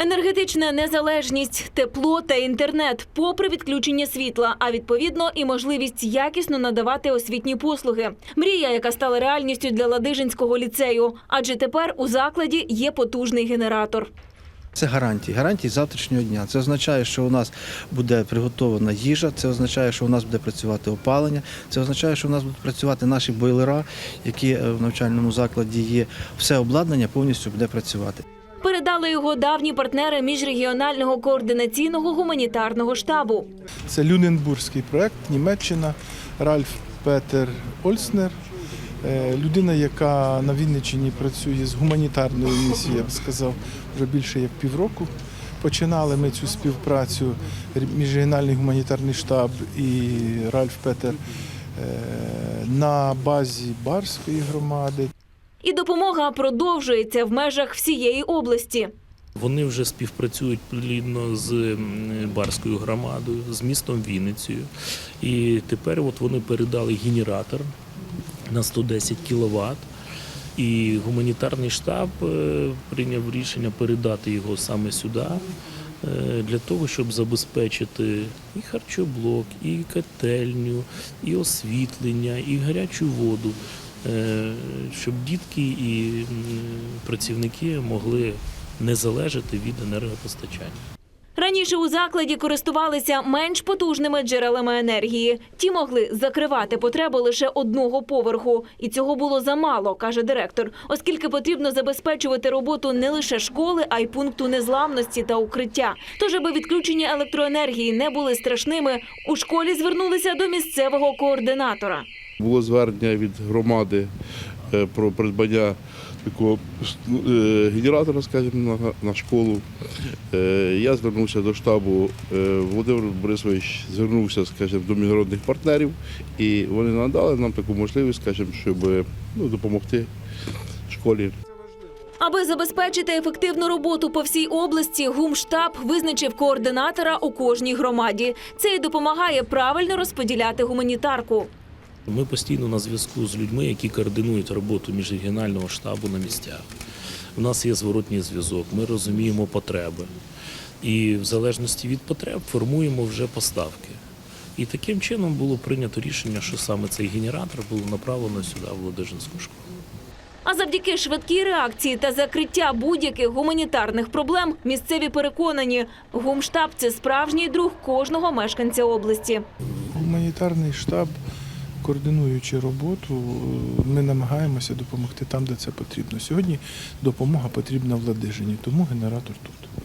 Енергетична незалежність, тепло та інтернет, попри відключення світла, а відповідно і можливість якісно надавати освітні послуги. Мрія, яка стала реальністю для Ладижинського ліцею, адже тепер у закладі є потужний генератор. Це гарантії, гарантії завтрашнього дня. Це означає, що у нас буде приготована їжа, це означає, що у нас буде працювати опалення, це означає, що у нас будуть працювати наші бойлера, які е, в навчальному закладі є. Все обладнання повністю буде працювати. Передали його давні партнери міжрегіонального координаційного гуманітарного штабу. Це Люненбурзький проект, Німеччина, Ральф Петер Ольснер. Е, Людина, яка на Вінниччині працює з гуманітарною місією, я б сказав, вже більше як півроку. Починали ми цю співпрацю міжрегіональний гуманітарний штаб і Ральф Петер е, на базі Барської громади. І допомога продовжується в межах всієї області. Вони вже співпрацюють плідно з Барською громадою, з містом Вінницею. І тепер от вони передали генератор на 110 кВт. І гуманітарний штаб е, прийняв рішення передати його саме сюди, е, для того, щоб забезпечити і харчоблок, і котельню, і освітлення, і гарячу воду, щоб дітки і працівники могли не залежати від енергопостачання. Раніше у закладі користувалися менш потужними джерелами енергії. Ті могли закривати потребу лише одного поверху, і цього було замало, каже директор, оскільки потрібно забезпечувати роботу не лише школи, а й пункту незламності та укриття. Тож, аби відключення електроенергії не були страшними, у школі звернулися до місцевого координатора. Було звернення від громади е, про придбання такого е, генератора, скажімо, на, школу. Е, Я звернувся до штабу. Володимир Борисович звернувся, скажімо, до міжнародних партнерів, і вони надали нам таку можливість, скажімо, щоб ну, допомогти школі. Аби забезпечити ефективну роботу по всій області, гумштаб визначив координатора у кожній громаді. Це й допомагає правильно розподіляти гуманітарку. Ми постійно на зв'язку з людьми, які координують роботу міжрегіонального штабу на місцях. У нас є зворотній зв'язок, ми розуміємо потреби. І в залежності від потреб формуємо вже поставки. І таким чином було прийнято рішення, що саме цей генератор було направлено сюди, в Ладижинську школу. А завдяки швидкій реакції та закриття будь-яких гуманітарних проблем місцеві переконані, гумштаб це справжній друг кожного мешканця області. Гуманітарний штаб, координуючи роботу, е, ми намагаємося допомогти там, де це потрібно. Сьогодні допомога потрібна в Ладижині, тому генератор тут.